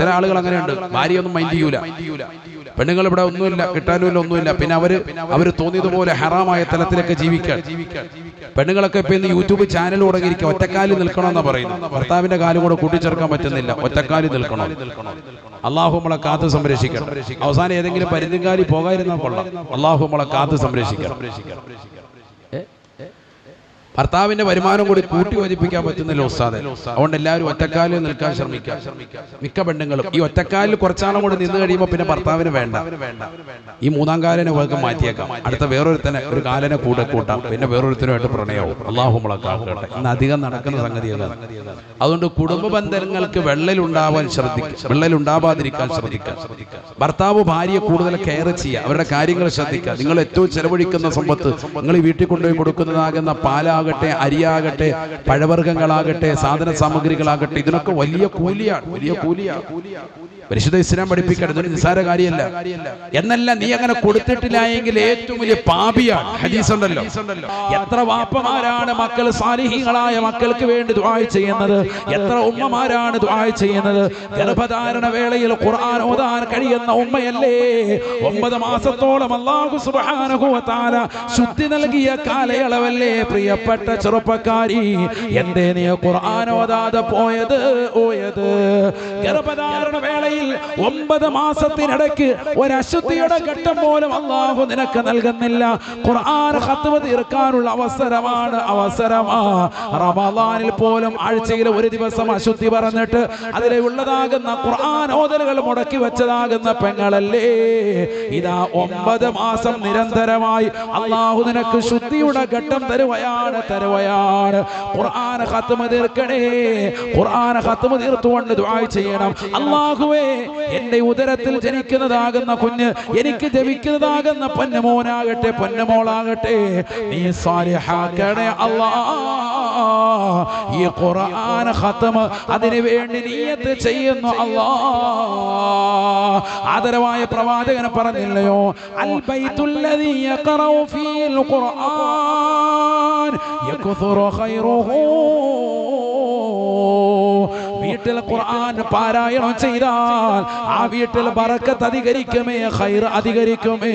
ചില ആളുകൾ അങ്ങനെയുണ്ട്. ഭാര്യയൊന്നും മൈൻഡ് ചെയ്യൂല. പെണ്ണുങ്ങൾ ഇവിടെ ഒന്നുമില്ല കിട്ടാനുമില്ല ഒന്നുമില്ല. പിന്നെ അവർ അവർ തോന്നിയതുപോലെ ഹറാമായ തലത്തിലൊക്കെ ജീവിക്കാൻ. പെണ്ണുങ്ങളൊക്കെ ഇപ്പൊ ഇന്ന് യൂട്യൂബ് ചാനൽ തുടങ്ങിയിരിക്കുക. ഒറ്റക്കാലിൽ നിൽക്കണമെന്നാ പറയുന്നു ഭർത്താവിന്റെ കാലും കൂടെ കൂട്ടിച്ചേർക്കാൻ പറ്റുന്നില്ല. ഒറ്റക്കാലിൽ നിൽക്കണം. അള്ളാഹു നമ്മളെ കാത്ത് സംരക്ഷിക്കണം. അവസാനം ഏതെങ്കിലും പരിന്തുകാലി പോകാതിരുന്നാൽ കൊള്ളാം. അള്ളാഹു നമ്മളെ കാത്ത് സംരക്ഷിക്കണം? ഭർത്താവിന്റെ വരുമാനം കൂടി കൂട്ടി യോജിപ്പിക്കാൻ പറ്റുന്നില്ല ഉസ്താദെ. അതുകൊണ്ട് എല്ലാവരും ഒറ്റക്കാലിൽ നിൽക്കാൻ ശ്രമിക്കാം. മിക്ക പെണ്ണുങ്ങളും. ഈ ഒറ്റക്കാലിൽ കുറച്ചാളും കൂടി നിന്ന് കഴിയുമ്പോൾ പിന്നെ ഭർത്താവിന് വേണ്ട. ഈ മൂന്നാം കാലിനെ വേഗം മാറ്റിയേക്കാം. അടുത്ത വേറൊരുത്തനെ ഒരു കാലിനെ കൂടെ കൂട്ടാം. പിന്നെ വേറൊരുത്തനുമായിട്ട് പ്രണയവും. അള്ളാഹു മുളക്കാട്ടെ ഇന്ന് അധികം നടക്കുന്ന സംഗതിയാണ് അതുകൊണ്ട് കുടുംബ ബന്ധങ്ങൾക്ക് വെള്ളലുണ്ടാവാൻ ശ്രദ്ധിക്കുക വെള്ളലുണ്ടാവാതിരിക്കാൻ ശ്രദ്ധിക്കുക ഭർത്താവ് ഭാര്യയെ കൂടുതൽ കെയർ ചെയ്യുക. അവരുടെ കാര്യങ്ങൾ ശ്രദ്ധിക്കുക നിങ്ങൾ ഏറ്റവും ചെലവഴിക്കുന്ന സമ്പത്ത് നിങ്ങൾ ഈ വീട്ടിൽ കൊണ്ടുപോയി കൊടുക്കുന്നതാകുന്ന പാലാകട്ടെ അരിയാകട്ടെ പഴവർഗങ്ങളാകട്ടെ സാധന സാമഗ്രികളാകട്ടെ ഇതിനൊക്കെ വലിയ കൂലിയാണ്. വലിയ കൂലിയാണ്. പരിശുദ്ധ ഇസ്ലാം പഠിപ്പിക്കണം ഇതൊരു നിസ്സാര കാര്യമല്ല. എന്നല്ല നീ അങ്ങനെ കൊടുത്തിട്ടില്ല എങ്കിൽ ഏറ്റവും വലിയ പാപിയാണ്. ഹദീസ് ഉണ്ടല്ലോ എത്ര വാപ്പമാരാണ് മക്കൾ സാലിഹികളായ മക്കൾക്ക് വേണ്ടി ദുആയ് ചെയ്യുന്നത്? എത്ര ഉമ്മമാരാണ് ദുആയ് ചെയ്യുന്നത്? ഗർഭധാരണ വേളയിൽ ഖുർആൻ ഓതാൻ കഴിയുന്ന ഉമ്മയല്ലേ? ഒമ്പത് മാസത്തോളം അല്ലാഹു സുബ്ഹാനഹു വ തആല ശുദ്ധി നൽകിയ കാലയളവല്ലേ? പ്രിയപ്പെട്ട ചെറുപ്പക്കാരി എന്തേ നീ ഖുർആൻ ഓതാതെ പോയത്? ഓയത് ഗർഭധാരണ വേളയിൽ ഒമ്പത് മാസത്തിനിടയ്ക്ക് ഒരു അശുദ്ധിയുടെ ഘട്ടം പോലും അള്ളാഹു നിനക്ക് നൽകുന്നില്ല. ഖുർആൻ ഖത്മ തീർക്കാനുള്ള അവസരമാണ് അവസരമാ. റമദാനിൽ പോലും ആഴ്ചയിൽ ഒരു ദിവസം അശുദ്ധി പറഞ്ഞിട്ട് അതിലെ ഉള്ളതാകുന്ന ഖുർആൻ ഓതലുകൾ മുടക്കി വെച്ചതാകുന്ന പെങ്ങളല്ലേ? ഇതാ ഒമ്പത് മാസം നിരന്തരമായി അള്ളാഹു നിനക്ക് ശുദ്ധിയുടെ ഘട്ടം തരുവയാണ് തരുവയാണ്. ഖുർആൻ ഖത്മ തീർക്കണേ. ഖുർആൻ ഖത്മ തീർത്തുകൊണ്ട് ദുആ ചെയ്യണം. അള്ളാഹുവേ എന്റെ ഉദരത്തിൽ ജനിക്കുന്നതാകുന്ന കുഞ്ഞ് എനിക്ക് ജപിക്കുന്നതാകുന്ന പൊന്നമോനാകട്ടെ പൊന്നമോളാകട്ടെ നീ സാലിഹാക്കണേ അല്ലാ. ഈ ഖുർആൻ ഖത്മ അതിനു വേണ്ടി നീയത്ത് ചെയ്യുന്നു അല്ലാ. ആദരവായ പ്രവാചകനെ പറഞ്ഞില്ലയോ? അൽ ബൈത്തുല്ലദീ യഖറഉ ഫീൽ ഖുർആൻ യക്സുറു ഖൈറുഹു. വീട്ടിൽ ഖുർആൻ പാരായണം ചെയ്താൽ ആ വീട്ടിൽ ബറക്കത്ത് അധികരിക്കുമേ ഖൈർ അധികരിക്കുമേ.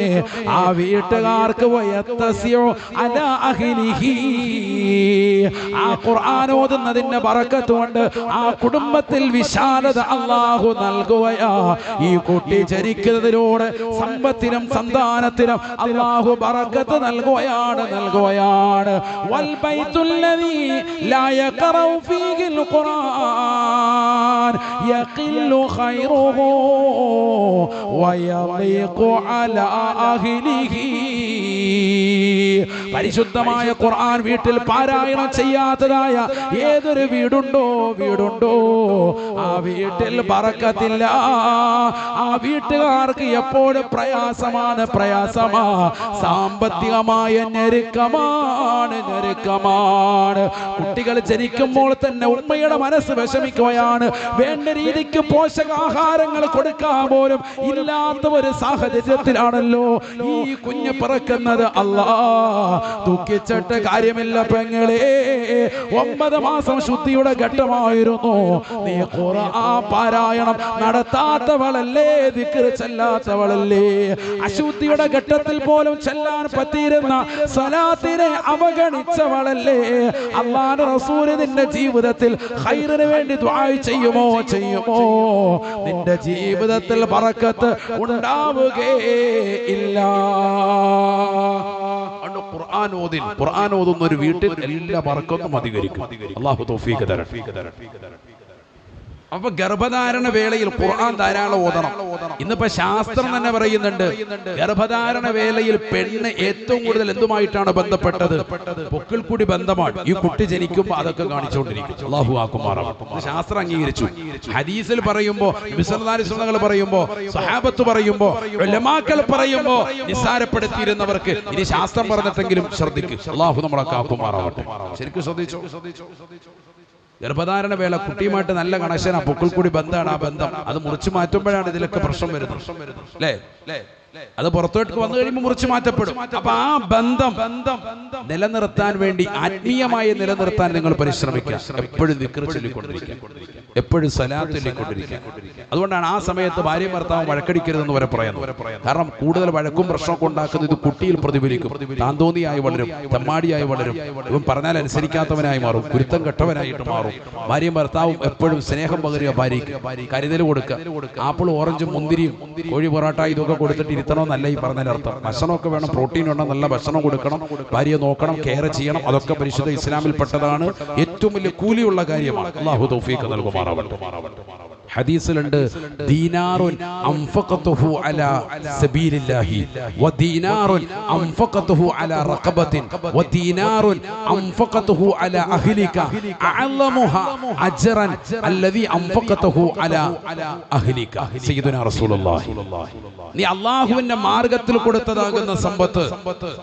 ആ വീട്ടുകാർക്ക് വയത്തസ്യോ അല അഹ്ലിഹി ആ ഖുർആൻ ഓതുന്നതിന്റെ ബറക്കത്ത് കൊണ്ട് ആ കുടുംബത്തിൽ വിശാലത അല്ലാഹു നൽകുകയാ. ഈ കുട്ടി ജനിക്കുന്നതിലൂടെ സമ്പത്തിനും സന്താനത്തിനും അല്ലാഹു ബറക്കത്ത് നൽകുകയാണ് നൽകുകയാണ്. വൽ ബൈത്തുല്ലദീ ലാ യഖറഉ ഫീഹിൽ ഖുർആൻ. യഖില്ലു ഖൈറുഹു വയളീഖു അലാ അഹ്ലിഹി പരിശുദ്ധമായ ഖുർആൻ വീട്ടിൽ പാരായണം ചെയ്യാത്തതായ ഏതൊരു വീടുണ്ടോ വീടുണ്ടോ? ആ വീട്ടിൽ പറക്കത്തില്ല ആ വീട്ടുകാർക്ക് എപ്പോഴും പ്രയാസമാണ് പ്രയാസമാ. സാമ്പത്തികമായ ഞെരുക്കമാണ് ഞെരുക്കമാണ്. കുട്ടികൾ ജനിക്കുമ്പോൾ തന്നെ ഉമ്മയുടെ മനസ്സ് വിഷമിക്കുകയാണ്. വേണ്ട രീതിക്ക് പോഷകാഹാരങ്ങൾ കൊടുക്കാൻ പോലും ഇല്ലാത്ത ഒരു സാഹചര്യത്തിലാണല്ലോ ഈ കുഞ്ഞ് പിറക്കുന്നത് അല്ലാ ദുഃഖിച്ചിട്ട് കാര്യമില്ല പെങ്ങളെ. ഒമ്പത് മാസം ശുദ്ധിയുടെ ഘട്ടമായിരുന്നു. നീ ഖുർആൻ പാരായണം നടത്താത്തവളല്ലേ ദിക്കറ് ചെല്ലാത്തവളല്ലേ? അശുദ്ധിയുടെ ഘട്ടത്തിൽ പോലും ചെല്ലാൻ പറ്റിയിരുന്ന സലാത്തിനെ അവഗണിച്ചവളല്ലേ? അള്ളാഹ് റസൂൽ നിന്റെ ജീവിതത്തിൽ ഹൈറിന് വേണ്ടി ദുആ ചെയ്യുമോ ചെയ്യുമോ? നിന്റെ ജീവിതത്തിൽ പറക്കത്ത് ഉണ്ടാവുകേ ഇല്ല. ഖുർആൻ ഓതിൽ ഖുർആൻ ഓതുന്ന ഒരു വീട്ടിൽ എല്ലാ ബറക്കത്തും അധികരിക്കും. അള്ളാഹു തൗഫീഖ് തരട്ടെ. അപ്പൊ ഗർഭധാരണ വേളയിൽ ഖുർആൻ ധാരാളം ഓതണം. ഇന്നിപ്പോ ശാസ്ത്രം തന്നെ പറയുന്നുണ്ട് ഗർഭധാരണ വേളയിൽ പെണ്ണ് ഏറ്റവും കൂടുതൽ എന്തുമായിട്ടാണ് ബന്ധപ്പെട്ടത്? പൊക്കിൾ കൂടി ബന്ധമാണ്. ഈ കുട്ടി ജനിക്കുമ്പോൾ അതൊക്കെ കാണിച്ചുകൊണ്ടിരിക്കും ശാസ്ത്രം അംഗീകരിച്ചു. ഹദീസിൽ പറയുമ്പോ വിസർദാരിസ്വങ്ങൾ പറയുമ്പോ സഹാബത്ത് പറയുമ്പോ ഉലമാക്കൾ പറയുമ്പോ നിസ്സാരപ്പെടുത്തിയിരുന്നവർക്ക് ഇനി ശാസ്ത്രം പറഞ്ഞിട്ടെങ്കിലും ശ്രദ്ധിക്കും. അള്ളാഹു നമ്മളൊക്കെ ആക്കുമാറാവട്ടെ ശരിക്കും ശ്രദ്ധിച്ചോ? ഗർഭധാരണ വേള കുട്ടിയുമായിട്ട് നല്ല കണക്ഷനാ പൊക്കിൾ കൂടി ബന്ധമാണ് ആ ബന്ധം. അത് മുറിച്ചു മാറ്റുമ്പോഴാണ് ഇതിലൊക്കെ പ്രശ്നം വരുന്നത്. അല്ലേ? അത് പുറത്തോട്ട് വന്നു കഴിയുമ്പോൾ മുറിച്ചു മാറ്റപ്പെടും. അപ്പൊ ആ ബന്ധം ബന്ധം നിലനിർത്താൻ വേണ്ടി ആത്മീയമായി നിലനിർത്താൻ നിങ്ങൾ പരിശ്രമിക്കുക. എപ്പോഴും ചൊല്ലിക്കൊണ്ടിരിക്കുക. എപ്പോഴും സലാത്ത് ചൊല്ലിക്കൊണ്ടിരിക്കുക. അതുകൊണ്ടാണ് ആ സമയത്ത് ഭാര്യയും ഭർത്താവും വഴക്കടിക്കരുതെന്ന് വരെ പറയുന്നത്. കാരണം കൂടുതൽ വഴക്കും പ്രശ്നമൊക്കെ ഉണ്ടാക്കുന്നത് ഇത് കുട്ടിയിൽ പ്രതിഫലിക്കും. താന്തോന്നിയായി വളരും തമ്മാടിയായി വളരും. ഇവൻ പറഞ്ഞാൽ അനുസരിക്കാത്തവനായി മാറും കുരുത്തം കെട്ടവനായിട്ട് മാറും. ഭാര്യയും ഭർത്താവും എപ്പോഴും സ്നേഹം പകരുക ഭാര്യയ്ക്ക്. കരുതൽ കൊടുക്കുക. ആപ്പിൾ ഓറഞ്ചും മുന്തിരിയും കോഴി പൊറോട്ട ഇതൊക്കെ കൊടുത്തിട്ട് ഇരുത്തണമെന്നല്ല ഈ പറഞ്ഞതിനർത്ഥം ഭക്ഷണമൊക്കെ വേണം പ്രോട്ടീൻ വേണം നല്ല ഭക്ഷണം കൊടുക്കണം ഭാര്യയെ നോക്കണം കെയർ ചെയ്യണം അതൊക്കെ പരിശുദ്ധ ഇസ്ലാമിൽപ്പെട്ടതാണ് ഏറ്റവും വലിയ കൂലിയുള്ള കാര്യമാണ്. അള്ളാഹു തൗഫീഖ് നൽകുമാറാവട്ടെ. ഹദീസിലുണ്ട് ദീനാറുൻ അൻഫഖതുഹു അലാ സബീലില്ലാഹി. വദീനാറുൻ അൻഫഖതുഹു അലാ റഖബത്തിൻ. വദീനാറുൻ അൻഫഖതുഹു അലാ അഹ്ലിക. അഅലമുഹ അജ്റൻ അല്ലദീ അൻഫഖതുഹു അലാ അഹ്ലിക. സയ്യിദുനാ റസൂലുള്ളാഹി. നീ മാർഗത്തിൽ കൊടുത്തതാകുന്ന സമ്പത്ത്.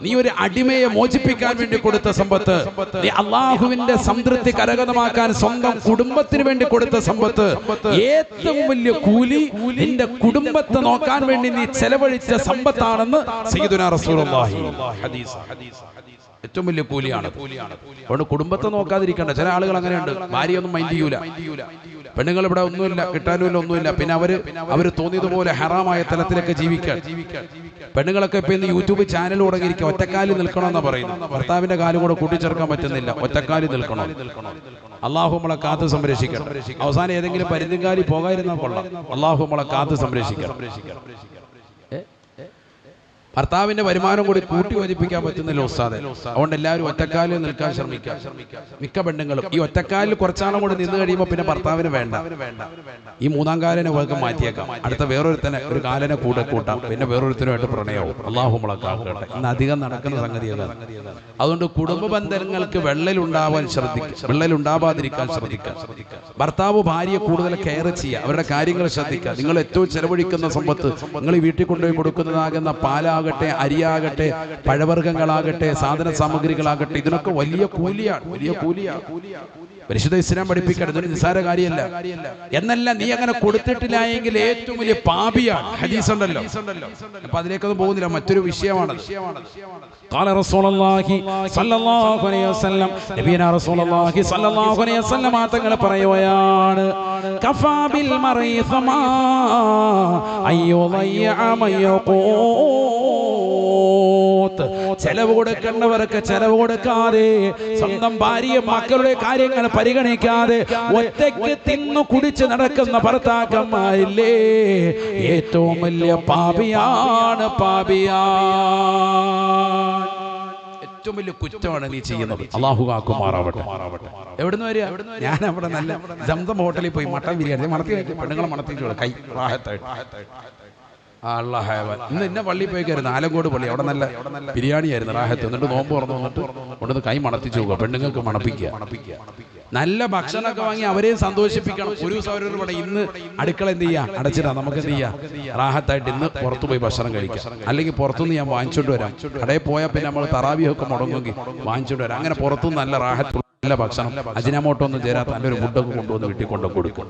നീ ഒരു അടിമയെ മോചിപ്പിക്കാൻ വേണ്ടി കൊടുത്ത സമ്പത്ത്. നീ അള്ളാഹുവിന്റെ സംതൃപ്തി കരഗതമാക്കാൻ സ്വന്തം കുടുംബത്തിന് വേണ്ടി കൊടുത്ത സമ്പത്ത്. ഏറ്റവും വലിയ കൂലി നിന്റെ കുടുംബത്തെ നോക്കാൻ വേണ്ടി നീ ചെലവഴിച്ച സമ്പത്താണെന്ന് സയ്യിദുനാ റസൂലുള്ളാഹി. ഹദീസ് ഏറ്റവും വലിയ കൂലിയാണ്. അതുകൊണ്ട് കുടുംബത്തെ നോക്കാതിരിക്കണ്ട. ചില ആളുകൾ അങ്ങനെയുണ്ട്. ഭാര്യയൊന്നും മൈൻഡ് ചെയ്യൂല. പെണ്ണുങ്ങൾ ഇവിടെ ഒന്നുമില്ല കിട്ടാനുമില്ല ഒന്നുമില്ല. പിന്നെ അവർ അവർ തോന്നിയതുപോലെ ഹറാമായ തലത്തിലൊക്കെ ജീവിക്കാൻ. പെണ്ണുങ്ങളൊക്കെ ഇപ്പൊ ഇന്ന് യൂട്യൂബ് ചാനൽ തുടങ്ങിയിരിക്കുക. ഒറ്റക്കാലിൽ നിൽക്കണമെന്ന് പറയുന്നത്. ഭർത്താവിന്റെ കാലും കൂടെ കൂട്ടിച്ചേർക്കാൻ പറ്റുന്നില്ല. ഒറ്റക്കാലിൽ നിൽക്കണം. അള്ളാഹു നമ്മളെ കാത്ത് സംരക്ഷിക്കണം. അവസാനം ഏതെങ്കിലും പരിധിക്കാലി പോകാതിരുന്നാൽ കൊള്ളാം. അള്ളാഹു നമ്മളെ കാത്ത് സംരക്ഷിക്കണം? ഭർത്താവിന്റെ വരുമാനം കൂടി കൂട്ടി വരിപ്പിക്കാൻ പറ്റുന്നില്ല ഉസ്താദെ. അതുകൊണ്ട് എല്ലാവരും ഒറ്റക്കാലിൽ നിൽക്കാൻ ശ്രമിക്കാം മിക്ക പെണ്ണുങ്ങളും ഈ ഒറ്റക്കാലിൽ കുറച്ചാളും കൂടി നിന്ന് കഴിയുമ്പോൾ പിന്നെ ഭർത്താവിന് വേണ്ട. ഈ മൂന്നാം കാലിനെ വേഗം മാറ്റിയേക്കാം. അടുത്ത വേറൊരുത്തനെ ഒരു കാലിനെ കൂടെ കൂട്ടാം. പിന്നെ വേറൊരുത്തനുമായിട്ട് പ്രണയവും അള്ളാഹു മുളക്കാക്കട്ടെ ഇന്ന് അധികം നടക്കുന്ന സംഗതിയാണ് അതുകൊണ്ട് കുടുംബ ബന്ധങ്ങൾക്ക് വെള്ളലുണ്ടാവാൻ ശ്രദ്ധിക്കുക. വെള്ളലുണ്ടാവാതിരിക്കാൻ ശ്രദ്ധിക്കുക. ഭർത്താവ് ഭാര്യയെ കൂടുതൽ കെയർ ചെയ്യുക. അവരുടെ കാര്യങ്ങൾ ശ്രദ്ധിക്കുക. നിങ്ങൾ ഏറ്റവും ചെലവഴിക്കുന്ന സമ്പത്ത് നിങ്ങൾ ഈ വീട്ടിൽ കൊണ്ടുപോയി കൊടുക്കുന്നതാകുന്ന പാലാകട്ടെ അരിയാകട്ടെ പഴവർഗ്ഗങ്ങളാകട്ടെ സാധന സാമഗ്രികളാകട്ടെ ഇതിനൊക്കെ വലിയ കൂലിയാണ് വലിയ കൂലിയാണ് പരിശുദ്ധ ഇസ്ലാം പഠിപ്പിക്കണം ഇതൊരു നിസ്സാര കാര്യമല്ല എന്നല്ല നീ അങ്ങനെ കൊടുത്തിട്ടില്ല ഏറ്റവും വലിയ പാപിയാണ് ഹദീസ് ഉണ്ടല്ലോ അപ്പൊ അതിലേക്കൊന്നും പോകുന്നില്ല മറ്റൊരു വിഷയമാണ് قال رسول الله صلى الله عليه وسلم നബിയന رسول الله صلى الله عليه وسلم തങ്ങൾ പറയുകയാണ് കഫാ ബിൽ മറീ ഫമാ അയ്യുളയ്യ മയഖൂത്ത് ചെലവ് കൊടുക്കേണ്ടവർക്ക് ചെലവ് കൊടുക്കാതെ സ്വന്തം ഭാര്യ മക്കളുടെ കാര്യങ്ങൾ പരിഗണിക്കാതെ ഒറ്റയ്ക്ക് തിന്നു കുടിച്ച് നടക്കുന്ന ഭർത്താക്കന്മാരില്ലേ? ഏറ്റവും വലിയ പാപിയാണ് പാപിയാണ് ഏറ്റവും വലിയ കുറ്റമാണ് നീ ചെയ്യുന്നത്. അള്ളാഹു കാക്കുമാറാവട്ടെ എവിടുന്ന് വരിക? ഞാൻ അവിടെ നല്ല ജംസം ഹോട്ടലിൽ പോയി മട്ടൻ ബിരിയാണി മണത്തി പെണ്ണുങ്ങളെ മണത്തിക്കോളൂ കൈ റാഹത്തായിട്ട്. ഇന്ന് എന്നെ പള്ളി പോയി കയറുന്നു ആലങ്കോട് പള്ളി. അവിടെ നല്ല ബിരിയാണി ആയിരുന്നു റാഹത്ത്. എന്നിട്ട് നോമ്പ് തുറന്നു വന്നിട്ട് കൊണ്ടുവന്ന് കൈ മണത്തിച്ചു പോകുക പെണ്ണുങ്ങൾക്ക് മണപ്പിക്കുക മണപ്പിക്കുക. നല്ല ഭക്ഷണമൊക്കെ വാങ്ങി അവരെയും സന്തോഷിപ്പിക്കണം. ഒരു ദിവസം അവരോട് ഇവിടെ ഇന്ന് അടുക്കള എന്ത് ചെയ്യാ? അടച്ചിടാ നമുക്ക് എന്ത് ചെയ്യാം? റാഹത്തായിട്ട് ഇന്ന് പുറത്തു പോയി ഭക്ഷണം കഴിക്കാം. അല്ലെങ്കിൽ പുറത്തുനിന്ന് ഞാൻ വാങ്ങിച്ചോണ്ട് വരാം. കടയിൽ പോയാൽ പിന്നെ നമ്മൾ തറാവിയൊക്കെ മുടങ്ങുമെങ്കിൽ വാങ്ങിച്ചോണ്ട് വരാം. അങ്ങനെ പുറത്തുനിന്ന് നല്ല റാഹത്ത് നല്ല ഭക്ഷണം അജിനാമോട്ടോ ഒന്നും ചേരാത്ത നല്ലൊരു ഫുഡൊക്കെ കൊണ്ടുവന്ന് വീട്ടിൽ കൊണ്ടു കൊടുക്കും.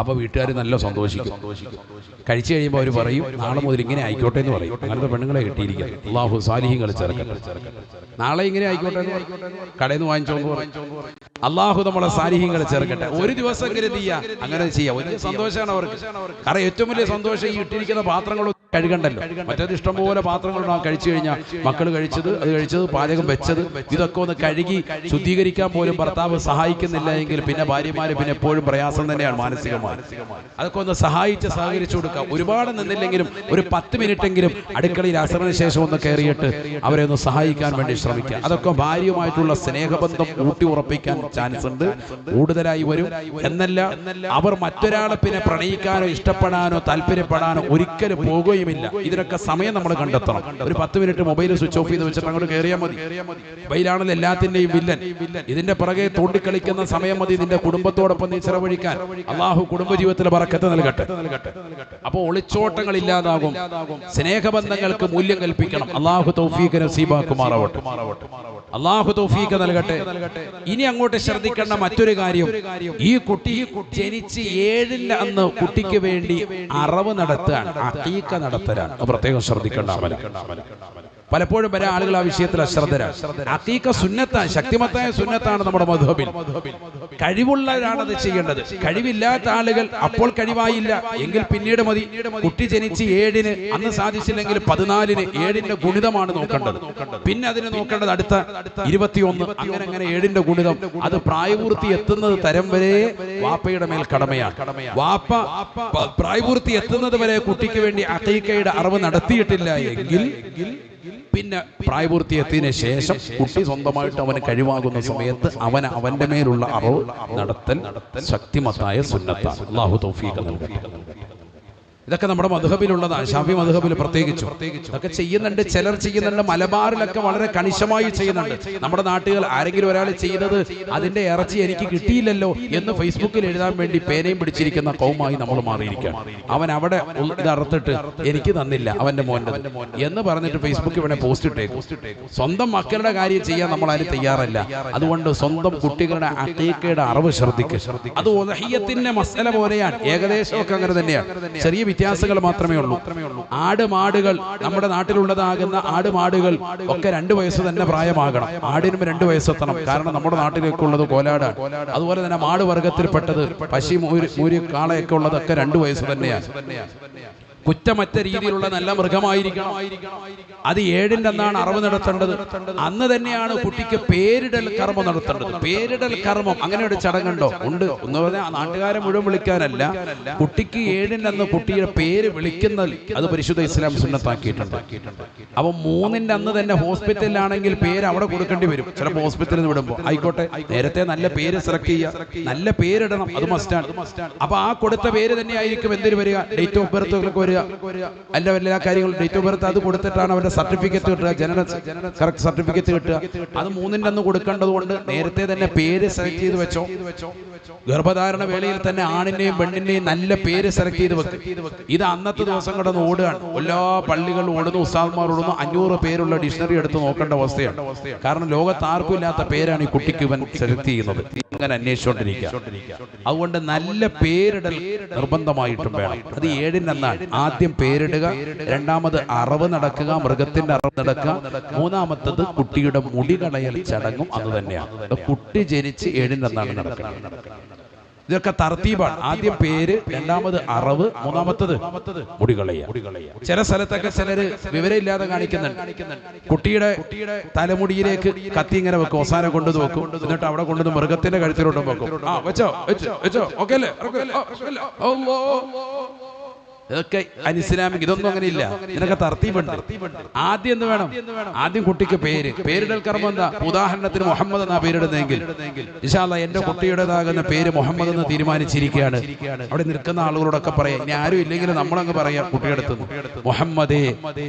അപ്പൊ വീട്ടുകാർ നല്ല സന്തോഷിക്കും. കഴിച്ചു കഴിയുമ്പോൾ അവർ പറയും നാളെ മുതൽ ഇങ്ങനെ ആയിക്കോട്ടെ എന്ന് പറയും. അങ്ങനത്തെ പെണ്ണുങ്ങളെ കിട്ടിയിരിക്കും അള്ളാഹു സാലിഹിങ്ങൾ ചേർക്കട്ടെ നാളെ ഇങ്ങനെ ആയിക്കോട്ടെ. കടയിൽ നിന്ന് വാങ്ങിച്ചോന്ന് പറയും. അള്ളാഹു നമ്മളെ സാലിഹിങ്ങൾ ചേർക്കട്ടെ. ഒരു ദിവസം കരുതിയ അങ്ങനെ ചെയ്യാം. വലിയ സന്തോഷമാണ് അവർക്ക്. കാരണം ഏറ്റവും വലിയ സന്തോഷം ഈ ഇട്ടിരിക്കുന്ന പാത്രങ്ങൾ കഴുകണ്ടല്ലോ. മറ്റേത് ഇഷ്ടംപോലെ പാത്രങ്ങളുണ്ടാവും കഴിച്ചു കഴിഞ്ഞാൽ മക്കൾ കഴിച്ചത് അത് കഴിച്ചത് പാചകം വെച്ചത് ഇതൊക്കെ ഒന്ന് കഴുകി ശുദ്ധീകരിക്കാൻ പോലും ഭർത്താവ് സഹായിക്കുന്നില്ല എങ്കിൽ പിന്നെ ഭാര്യമാര് പിന്നെ എപ്പോഴും പ്രയാസം തന്നെയാണ് മാനസികമായി. അതൊക്കെ ഒന്ന് സഹായിച്ച് സഹകരിച്ചു കൊടുക്കാം ഒരുപാട് നിന്നില്ലെങ്കിലും ഒരു പത്ത് മിനിറ്റ് എങ്കിലും അടുക്കളയിൽ അസറിന് ശേഷം ഒന്ന് കയറിയിട്ട് അവരെ ഒന്ന് സഹായിക്കാൻ വേണ്ടി ശ്രമിക്കുക. അതൊക്കെ ഭാര്യയുമായിട്ടുള്ള സ്നേഹബന്ധം ഊട്ടി ഉറപ്പിക്കാൻ ചാൻസ് ഉണ്ട്. കൂടുതലായി വരും. എന്നല്ല അവർ മറ്റൊരാളെ പിന്നെ പ്രണയിക്കാനോ ഇഷ്ടപ്പെടാനോ താല്പര്യപ്പെടാനോ ഒരിക്കലും പോകുകയുമില്ല ഇതിനൊക്കെ സമയം നമ്മൾ കണ്ടെത്തണം. ഒരു പത്ത് മിനിറ്റ് മൊബൈൽ സ്വിച്ച് ഓഫ് ചെയ്ത് വെച്ചിട്ട് അങ്ങോട്ട് കയറിയാൽ മതി. മൊബൈലാണല്ലോ എല്ലാത്തിന്റെയും വില്ലൻ. ഇതിന്റെ പുറകെ തോണ്ടിക്കളിക്കുന്ന സമയം മതി. നിന്റെ കുടുംബത്തോടൊപ്പം നീ ചെലവഴിക്കാൻ. അള്ളാഹു കുടുംബജീവിതത്തിൽ പറക്കത്ത് നൽകട്ടെ അപ്പോൾ ഒളിച്ചോട്ടങ്ങൾ ഇല്ലാതാകും സ്നേഹബന്ധങ്ങൾക്ക് മൂല്യം കൽപ്പിക്കണം അള്ളാഹു തൗഫീഖ് നസീബാക്കുമാറാവട്ടെ. അള്ളാഹു തൗഫീഖ് നൽകട്ടെ. ഇനി അങ്ങോട്ട് ശ്രദ്ധിക്കേണ്ട മറ്റൊരു കാര്യം. ഈ കുട്ടി ജനിച്ച് ഏഴിന്റെ അന്ന് കുട്ടിക്ക് വേണ്ടി അറവ് നടത്തുകയാണ്. നടത്തുക നടത്തലാണ് അത് പ്രത്യേകം ശ്രദ്ധിക്കേണ്ട പലപ്പോഴും വരെ ആളുകൾ ആ വിഷയത്തിൽ അശ്രദ്ധരാണ്. അത്തീക്ക സുന്നത്താണ് ശക്തിമത്തായ സുന്നത്താണ് നമ്മുടെ മധുബിൽ കഴിവുള്ളവരാണ് അത് ചെയ്യേണ്ടത്. കഴിവില്ലാത്ത ആളുകൾ അപ്പോൾ കഴിവായില്ല. എങ്കിൽ പിന്നീട് മതി. കുട്ടി ജനിച്ച് ഏഴിന് അന്ന് സാധിച്ചില്ലെങ്കിൽ പതിനാലിന് ഏഴിന്റെ ഗുണിതമാണ് നോക്കേണ്ടത്. പിന്നെ അതിന് നോക്കേണ്ടത് അടുത്ത ഇരുപത്തിയൊന്ന്. അങ്ങനെ അങ്ങനെ ഏഴിന്റെ ഗുണിതം? അത് പ്രായപൂർത്തി എത്തുന്നത് തരം വരെ വാപ്പയുടെ മേൽ കടമയാണ്. വാപ്പ പ്രായപൂർത്തി എത്തുന്നത് വരെ കുട്ടിക്ക് വേണ്ടി അക്കൈക്കയുടെ അറിവ് നടത്തിയിട്ടില്ല എങ്കിൽ പിന്നെ പ്രായപൂർത്തി എത്തിയതിനു ശേഷം കുട്ടി സ്വന്തമായിട്ട് അവന് കഴിവാകുന്ന സമയത്ത് അവൻ അവന്റെ മേലുള്ള അറിവ് നടത്തൽ ശക്തിമത്തായ സുന്നത്താണ് അള്ളാഹു തൗഫീഖ് നൽകട്ടെ. ഇതൊക്കെ നമ്മുടെ മധുഹബിലുള്ളതാണ്. ഷാഫി മധുഹബിൽ പ്രത്യേകിച്ചു. ഇതൊക്കെ ചെയ്യുന്നുണ്ട് ചിലർ ചെയ്യുന്നുണ്ട് മലബാറിലൊക്കെ വളരെ കണിശമായി ചെയ്യുന്നുണ്ട്. നമ്മുടെ നാട്ടുകൾ ആരെങ്കിലും ഒരാൾ ചെയ്തത് അതിന്റെ ഇറച്ചി എനിക്ക് കിട്ടിയില്ലല്ലോ എന്ന് ഫേസ്ബുക്കിൽ എഴുതാൻ വേണ്ടി പേനയും പിടിച്ചിരിക്കുന്ന കൗമായി നമ്മൾ മാറിയിരിക്കുകയാണ്. അവൻ അവിടെ ഇതറുത്തിട്ട് ഇത് അറുത്തിട്ട് എനിക്ക് തന്നില്ല അവന്റെ മോൻ എന്ന് പറഞ്ഞിട്ട് ഫേസ്ബുക്കിൽ ഇവിടെ പോസ്റ്റ് ഇട്ടേക്കും. സ്വന്തം മക്കളുടെ കാര്യം ചെയ്യാൻ നമ്മൾ ആരും തയ്യാറല്ല. അതുകൊണ്ട് സ്വന്തം കുട്ടികളുടെ അക്കീക്കയുടെ അറിവ് ശ്രദ്ധിക്കുക അത് ഉദഹിയത്തിന്റെ മസല പോലെയാണ്. ഏകദേശമൊക്കെ അങ്ങനെ തന്നെയാണ്. ചെറിയ വ്യത്യാസങ്ങൾ മാത്രമേ ഉള്ളൂ. ആട് മാടുകൾ നമ്മുടെ നാട്ടിലുള്ളതാകുന്ന ആട് മാടുകൾ ഒക്കെ രണ്ടു വയസ്സ് തന്നെ പ്രായമാകണം. ആടിനും രണ്ടു വയസ്സെത്തണം കാരണം നമ്മുടെ നാട്ടിലേക്കുള്ളത് കോലാടാണ്. അതുപോലെ തന്നെ മാട് വർഗത്തിൽപ്പെട്ടത് പശി മൂരി മൂരി കാളയൊക്കെ ഉള്ളതൊക്കെ രണ്ടു വയസ്സ് തന്നെയാണ്. കുറ്റമറ്റ രീതിയിലുള്ള നല്ല മൃഗമായിരിക്കണം. അത് ഏഴിന്റെ അന്നാണ് അറിവ് നടത്തേണ്ടത്. അന്ന് തന്നെയാണ് കുട്ടിക്ക് പേരിടൽ കർമ്മം നടത്തേണ്ടത്. പേരിടൽ കർമ്മം. അങ്ങനെ ഒരു ചടങ്ങുണ്ടോ? ഉണ്ട്. എന്ന് പറഞ്ഞാൽ നാട്ടുകാരെ മുഴുവൻ വിളിക്കാനല്ല. കുട്ടിക്ക് ഏഴിന്റെ അന്ന് കുട്ടിയുടെ പേര് വിളിക്കുന്ന അത് പരിശുദ്ധ ഇസ്ലാം സുന്നത്താക്കിയിട്ടുണ്ട്. അപ്പൊ മൂന്നിന്റെ അന്ന് തന്നെ ഹോസ്പിറ്റലിലാണെങ്കിൽ പേര് അവിടെ കൊടുക്കേണ്ടി വരും. ചിലപ്പോൾ ഹോസ്പിറ്റലിൽ നിന്ന് വിടുമ്പോൾ. ആയിക്കോട്ടെ. നേരത്തെ നല്ല പേര് സെലക്ട് ചെയ്യുക. നല്ല പേരിടണം. അത് മസ്റ്റാണ് അപ്പൊ ആ കൊടുത്ത പേര് തന്നെ ആയിരിക്കും എന്തിനു വരിക? ഡേറ്റ് ഓഫ് ബർത്ത് ഒക്കെ വരിക. അല്ല എല്ലാ കാര്യങ്ങളും ഡേറ്റ് ഓഫ് ബർത്ത് അത് കൊടുത്തിട്ടാണ് അവരുടെ സർട്ടിഫിക്കറ്റ് കിട്ടുക ജനന കറക്റ്റ് സർട്ടിഫിക്കറ്റ് കിട്ടുക. അത് മൂന്നിന്റെ അന്ന് കൊടുക്കേണ്ടത് കൊണ്ട് നേരത്തെ തന്നെ പേര് സെലക്ട് ചെയ്ത് വെച്ചോ. ഗർഭധാരണ വേളയിൽ തന്നെ ആണിന്റെയും പെണ്ണിന്റെയും നല്ല പേര് സെലക്ട് ചെയ്ത് വെക്കും. ഇത് അന്നത്തെ ദിവസം കിടന്ന് ഓടുകയാണ്. എല്ലാ പള്ളികളും ഓടുന്നു ഉസ്താദ്മാർ ഓടുന്നു അഞ്ഞൂറ് പേരുള്ള ഡിക്ഷണറി എടുത്ത് നോക്കേണ്ട അവസ്ഥയാണ്. കാരണം ലോകത്ത് ആർക്കും ഇല്ലാത്ത പേരാണ് ഈ കുട്ടിക്ക് ഇവൻ സെലക്ട് ചെയ്യുന്നത്. ഇങ്ങനെ അന്വേഷിച്ചുകൊണ്ടിരിക്കുക അതുകൊണ്ട് നല്ല പേരിടൽ നിർബന്ധമായിട്ടും വേണം. അത് ഏഴിനെന്നാണ് ആദ്യം പേരിടുക രണ്ടാമത് അറവ് നടക്കുക മൃഗത്തിന്റെ അറവ് നടക്കുക. മൂന്നാമത്തത് കുട്ടിയുടെ മുടി കളയൽ ചടങ്ങും അത് തന്നെയാണ് കുട്ടി ജനിച്ച് ഏഴിനെന്നാണ് നടക്കുന്നത്. ഇതൊക്കെ തർത്തീബാണ് ആദ്യം പേര് രണ്ടാമത് അറവ് മൂന്നാമത്തത് മുടികളയ ചില സ്ഥലത്തൊക്കെ ചിലര് വിവരമില്ലാതെ കാണിക്കുന്നുണ്ട്. കുട്ടിയുടെ തലമുടിയിലേക്ക് കത്തി ഇങ്ങനെ വെക്കും അവസാനം കൊണ്ടു വെക്കും എന്നിട്ട് അവിടെ കൊണ്ടുവന്ന് മൃഗത്തിന്റെ കഴുത്തിലോട്ടും വെക്കും. ആ വെച്ചോ വെച്ചോ വെച്ചോ ഓക്കെ അല്ലാ. ഇതൊക്കെ അനിസ്ലാമിക് ഇതൊന്നും അങ്ങനെ ഇല്ല ഇതിനൊക്കെ തർത്തീബുണ്ട് ആദ്യം എന്ത് വേണം? ആദ്യം കുട്ടിക്ക് പേര്. പേരിടൽ കർമ്മം എന്താ? ഉദാഹരണത്തിന് മുഹമ്മദ് എന്നാ പേരിടുന്നെങ്കിൽ വിശാല എന്റെ കുട്ടിയുടേതാകുന്ന പേര് മുഹമ്മദ് എന്ന് തീരുമാനിച്ചിരിക്കുകയാണ്. അവിടെ നിൽക്കുന്ന ആളുകളോടൊക്കെ പറയാം. ഇനി ആരും ഇല്ലെങ്കിൽ നമ്മളങ്ങ് പറയാം കുട്ടിയെടുത്ത്. മുഹമ്മദേ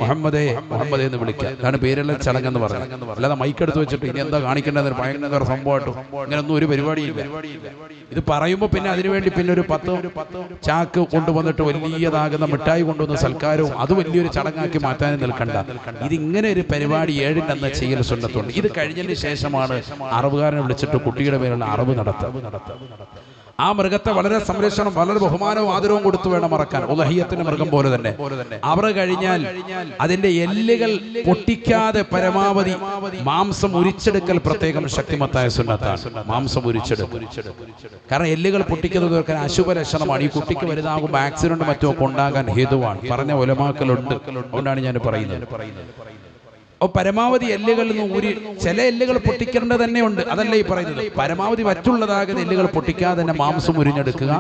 മുഹമ്മദേ മുഹമ്മദേ എന്ന് വിളിക്കുക. അതാണ് പേരിടൽ ചടങ്ങെന്ന് പറയുന്നത്. അല്ലാതെ മൈക്കെടുത്ത് വെച്ചിട്ട് ഇനി എന്താ കാണിക്കേണ്ടത് ഭയങ്കര സംഭവമായിട്ടും ഇങ്ങനൊന്നും ഒരു പരിപാടിയില്ല. ഇത് പറയുമ്പോൾ പിന്നെ അതിനുവേണ്ടി പിന്നെ ഒരു പത്ത് ചാക്ക് കൊണ്ടുവന്നിട്ട് വലിയതാകുന്ന മിഠായി കൊണ്ടുവന്ന സൽക്കാരവും അത് വലിയൊരു ചടങ്ങാക്കി മാറ്റാനും നിൽക്കണ്ട. ഇതിങ്ങനെ ഒരു പരിപാടി ഏഴിന്റെ ചെയ്യൽ സുന്നത്തുണ്ട്. ഇത് കഴിഞ്ഞതിന് ശേഷമാണ് അറിവുകാരനെ വിളിച്ചിട്ട് കുട്ടിയുടെ പേരുള്ള അറിവ് നടത്തുക. ആ മൃഗത്തെ വളരെ സംരക്ഷണം വളരെ ബഹുമാനവും ആദരവും കൊടുത്തു വേണം മറക്കാൻ. ഉലഹിയത്തിന്റെ മൃഗം പോലെ തന്നെ. അവർ കഴിഞ്ഞാൽ അതിന്റെ എല്ലുകൾ പൊട്ടിക്കാതെ പരമാവധി മാംസം ഉരിച്ചെടുക്കൽ പ്രത്യേകം ശക്തിമത്തായ സുന്നത്താണ്. മാംസം ഉരിച്ചെടുക്കും കാരണം എല്ലുകൾ പൊട്ടിക്കുന്നത് തീർക്കാൻ അശുഭ ലക്ഷണമാണ്. ഈ കുട്ടിക്ക് വലുതാകുമ്പോൾ ആക്സിഡന്റ് മറ്റും ഒക്കെ ഉണ്ടാകാൻ ഹേതുവാണ്. പറഞ്ഞ ഒലമാക്കലുണ്ട്. അതുകൊണ്ടാണ് ഞാൻ പറയുന്നത്. ഓ പരമാവധി എല്ലുകളിൽ നിന്ന് ഊരി ചില എല്ലുകൾ പൊട്ടിക്കേണ്ടത് തന്നെ ഉണ്ട്. അതല്ല ഈ പറയുന്നത്. പരമാവധി മറ്റുള്ളതാകുന്ന എല്ലുകൾ പൊട്ടിക്കാതെ തന്നെ മാംസം ഉരിഞ്ഞെടുക്കുക.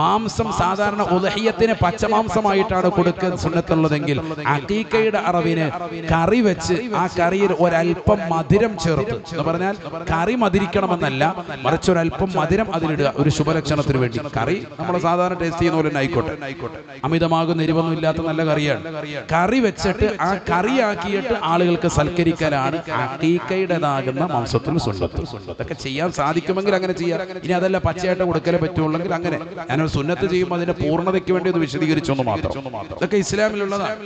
മാംസം സാധാരണ ഉദഹ്യത്തിന് പച്ചമാംസമായിട്ടാണ് കൊടുക്കുക സുന്നത്തുള്ളതെങ്കിൽ. അക്കീക്കയുടെ അറവിന് കറി വെച്ച് ആ കറിയിൽ ഒരല്പം മധുരം ചേർത്ത്. എന്ന് പറഞ്ഞാൽ കറി മധുരിക്കണമെന്നല്ല. മറിച്ച് ഒരല്പം മധുരം അതിലിടുക. ഒരു ശുഭലക്ഷണത്തിന് വേണ്ടി. കറി നമ്മൾ സാധാരണ ടേസ്റ്റ് ചെയ്യുന്ന പോലെ തന്നെ ആയിക്കോട്ടെ. അമിതമാകുന്ന എരിവൊന്നും ഇല്ലാത്ത നല്ല കറിയാണ്. കറി വെച്ചിട്ട് ആ കറിയാക്കിയിട്ട് ആളുകൾക്ക് സൽക്കരിക്കലാണ് അക്കീക്കയുടേതാകുന്ന മാംസത്തിൽ സുന്നത്ത്. അതൊക്കെ ചെയ്യാൻ സാധിക്കുമെങ്കിൽ അങ്ങനെ ചെയ്യാം. ഇനി അതല്ല പച്ചയായിട്ട് കൊടുക്കലേ പറ്റുള്ളെങ്കിൽ അങ്ങനെ. ഞാനൊരു സുന്നത്ത് ചെയ്യുമ്പോൾ അതിന്റെ പൂർണതയ്ക്ക് വേണ്ടി ഒന്ന് വിശദീകരിച്ചൊന്ന് മാത്രം. ഇതൊക്കെ ഇസ്ലാമിലുള്ളതാണ്.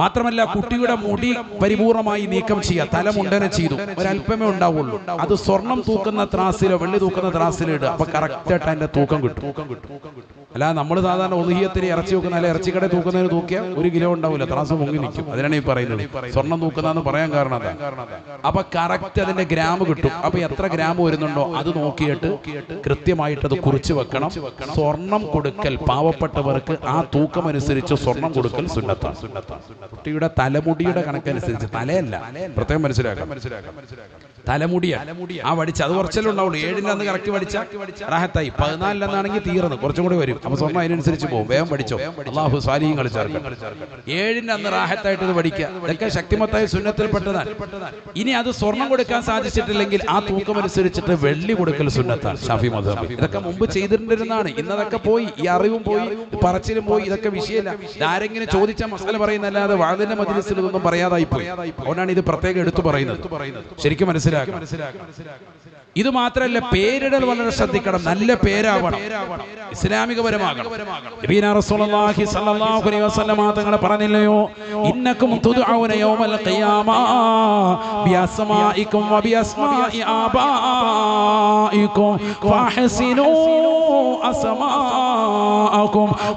മാത്രമല്ല കുട്ടിയുടെ മുടി പരിപൂർണമായി നീക്കം ചെയ്യുക. തല മുണ്ടന ചെയ്തു. ഒരല്പമേ ഉണ്ടാവുള്ളൂ. അത് സ്വർണം തൂക്കുന്ന ത്രാസിലോ വെള്ളി തൂക്കുന്ന ത്രാസിലോ ഇടുക. അപ്പൊ കറക്റ്റ് ആയിട്ട് അതിന്റെ തൂക്കം കിട്ടും. അല്ല നമ്മൾ സാധാരണ ഒതുഹിയത്തിന് ഇറച്ചി വെക്കുന്ന അല്ല ഇറച്ചിക്കട തൂക്കുന്നതിന് തൂക്കിയ ഒരു കിലോ ഉണ്ടാവില്ല ത്രാസ് പൊങ്ങി നിൽക്കും അതിനാണ് ഈ പറയുന്നത്. സ്വർണം തൂക്കുന്നതെന്ന് പറയാൻ കാരണം അതാ. അപ്പൊ കറക്റ്റ് അതിന്റെ ഗ്രാം കിട്ടും. അപ്പൊ എത്ര ഗ്രാം വരുന്നുണ്ടോ അത് നോക്കിയിട്ട് കൃത്യമായിട്ട് അത് കുറിച്ച് വെക്കണം. സ്വർണം കൊടുക്കൽ പാവപ്പെട്ടവർക്ക് ആ തൂക്കം അനുസരിച്ച് സ്വർണം കൊടുക്കൽ സുന്നത്താണ്. കുട്ടിയുടെ തലമുടിയുടെ കണക്കനുസരിച്ച് തലയല്ല. പ്രത്യേകം മനസ്സിലാക്കാം തലമുടിയാണ്. ആ വടിച്ച അത് കുറച്ചല്ലേ ഉണ്ടാവുള്ളൂ. ഏഴിന്റെ അന്ന് കറക്റ്റ് വടിച്ച റാഹത്തായി. പതിനാലിലെന്നാണെങ്കിൽ തീർന്നു. കുറച്ചും കൂടി വരും. അപ്പൊ സ്വർണം അതിനനുസരിച്ച് പോകും വേഗം പഠിച്ചോ? അള്ളാഹു സാലിയും കളിച്ചാർക്കും ഏഴിന്റെ അന്ന് റാഹത്തായിട്ട് ഇത് പഠിക്കുക. ഇതൊക്കെ ശക്തിമത്തായ സുന്നത്തിൽപ്പെട്ടതാണ് ഇനി അത് സ്വർണം കൊടുക്കാൻ സാധിച്ചിട്ടില്ലെങ്കിൽ ആ തൂക്കം അനുസരിച്ചിട്ട് വെള്ളി കൊടുക്കൽ സുന്നത്താണ് ഷാഫി മധബ് ഇതൊക്കെ മുമ്പ് ചെയ്തിട്ടുണ്ടിരുന്നതാണ് ഇന്നതൊക്കെ പോയി ഈ അറിവും പോയി പറച്ചിലും പോയി ഇതൊക്കെ വിഷയമില്ല. ഇതാരെങ്കിലും ചോദിച്ച മസാല പറയുന്നല്ലാതെ വാതിന്റെ മജിലിസിൽ ഇതൊന്നും പറയാതായി പോയി അതുകൊണ്ടാണ് ഇത് പ്രത്യേകം എടുത്തു പറയുന്നത്. ശരിക്കും മനസ്സിലാക്കാം. ഇത് മാത്രല്ല പേരിടൽ വളരെ ശ്രദ്ധിക്കണം. നല്ല പേരാവണം ഇസ്ലാമികപരമാകണം വസല്ലമ തങ്ങൾ പറഞ്ഞില്ലയോ? ഇന്നക്കും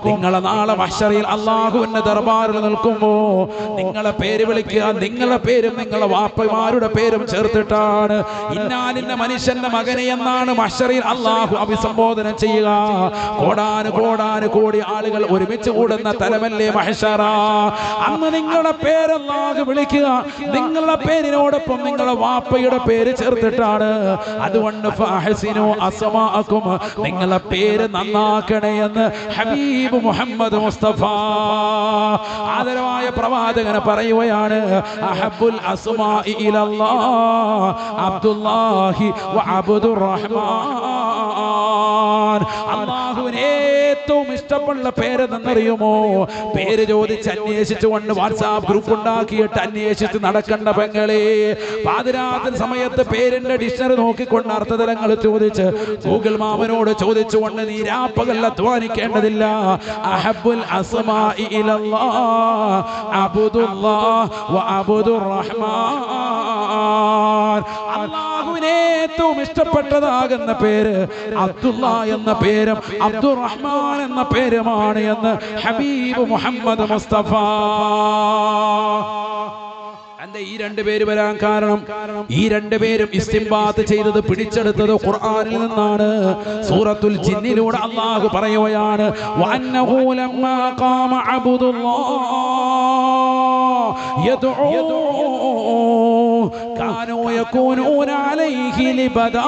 നിങ്ങളെ നാളെ മഷറിയിൽ അള്ളാഹുവിന്റെ ദർബാറിൽ നിൽക്കുമ്പോൾ നിങ്ങളെ പേര് വിളിക്കുക നിങ്ങളെ പേരും നിങ്ങളെ വാപ്പമാരുടെ പേരും ചേർത്തിട്ടാണ് ഇന്നാലിന്റെ മനുഷ്യന്റെ മകനെ എന്നാണ് മഷറിയിൽ അള്ളാഹു അഭിസംബോധന ചെയ്യുക. കോടാന് കോടാന് കോടി ആളുകൾ ഒരുമിച്ച് കൂടുന്ന തലമല്ലേ മഹേശ്വരാ? അന്ന് നിങ്ങളുടെ പേരല്ലാതെ വിളിക്കുക. നിങ്ങളുടെ പേരിനോടൊപ്പം നിങ്ങളുടെ വാപ്പയുടെ പേര് ചേർത്തിട്ടാണ്. അതുകൊണ്ട് ഫഹസിനു അസ്മാഅക്കും നിങ്ങളുടെ പേര് നന്നാക്കണേ എന്ന് ഹബീബ് മുഹമ്മദ് മുസ്തഫ ആദരവായ പ്രവാചകന് പറയുകയാണ് അഹബുൽ അബ്ദുല്ലാഹി അബ്ദുറഹ്മാൻ. ഏറ്റവും ഇഷ്ടമുള്ള പേര് ചോദിച്ച് അന്വേഷിച്ചുകൊണ്ട് വാട്സാപ്പ് ഗ്രൂപ്പ് ഉണ്ടാക്കിയിട്ട് അന്വേഷിച്ച് നടക്കേണ്ട പെങ്ങളെ പാതിരാത്രി സമയത്ത് പേരിന്റെ ഡിക്ഷണറി നോക്കിക്കൊണ്ട് അർത്ഥതലങ്ങൾ ചോദിച്ച് ഗൂഗിൾ മാമനോട് ചോദിച്ചുകൊണ്ട് നീ രാപ്പകൽ അധ്വാനിക്കേണ്ടതില്ല. അഹബുൽ അസ്മാഇ ഇലല്ലാഹ് അബ്ദുല്ലാഹ് വ റഹ്മാൻ അള്ളാഹുവിന് ഏറ്റവും ഇഷ്ടപ്പെട്ടതാകുന്ന പേര് അബ്ദുള്ള എന്ന പേരും അബ്ദുറഹ്മാൻ എന്ന പേരുമാണ് എന്ന് ഹബീബ് മുഹമ്മദ് മുസ്തഫ. എന്റെ ഈ രണ്ട് പേര് വരാൻ കാരണം ഈ രണ്ട് പേരും ഇസ്തിംബാത്ത് ചെയ്തത് പിടിച്ചെടുത്തത് ഖുർആനിൽ നിന്നാണ് സൂറത്തുൽ ജിന്നിലൂടെ അള്ളാഹു പറയുകയാണ് വഅന്നഹു ലമ്മാ ഖാമ അബ്ദുല്ലാഹ് യദ്ഉ كانوا يكونون عليه لبدا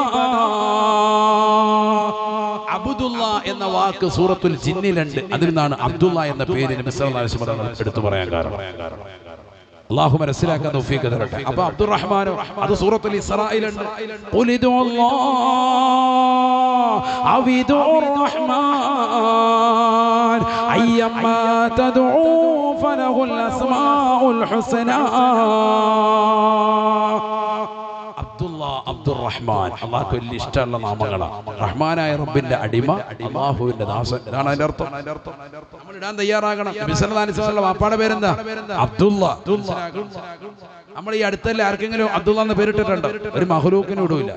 അബ്ദുള്ള എന്ന വാക്ക് സൂറത്തുൽ ജിന്നിലുണ്ട് അതിൽ നിന്നാണ് അബ്ദുള്ള എന്ന പേര് നബി സല്ലല്ലാഹു അലൈഹി വസല്ലം എടുത്തു പറയാൻ കാരണം അള്ളാഹു മനസ്സിലാക്കാൻ തൗഫീഖ് തരട്ടെ. അപ്പൊ അബ്ദുറഹ്മാനോ അത് സൂറത്തുൽ ഇസ്രായിലുണ്ട് ഖുലിദു അവിദു റഹ്മാൻ അയ്യമ്മാ തദ്ഉ ഫലഹുൽ അസ്മാഉൽ ഹുസ്നാ അബ്ദുള്ള അബ്ദുറഹ്മാൻ. അള്ളാഹു വലിയ ഇഷ്ടമുള്ള നാമങ്ങളാണ് റഹ്മാനായ റബ്ബിന്റെ അടിമ അള്ളാഹുവിന്റെ ദാസൻ. ഇതാണ് അതിന്റെ അർത്ഥം. നമ്മൾ ഇടാൻ തയ്യാറാകണം. വാപ്പാടെ പേരെന്താ? അബ്ദുള്ള. നമ്മൾ ഈ അടുത്തല്ലേ ആർക്കെങ്കിലും അബ്ദുള്ള എന്ന് പേരിട്ടിട്ടുണ്ട്? ഒരു മഹ്ലൂക്കിന് ഇടൂല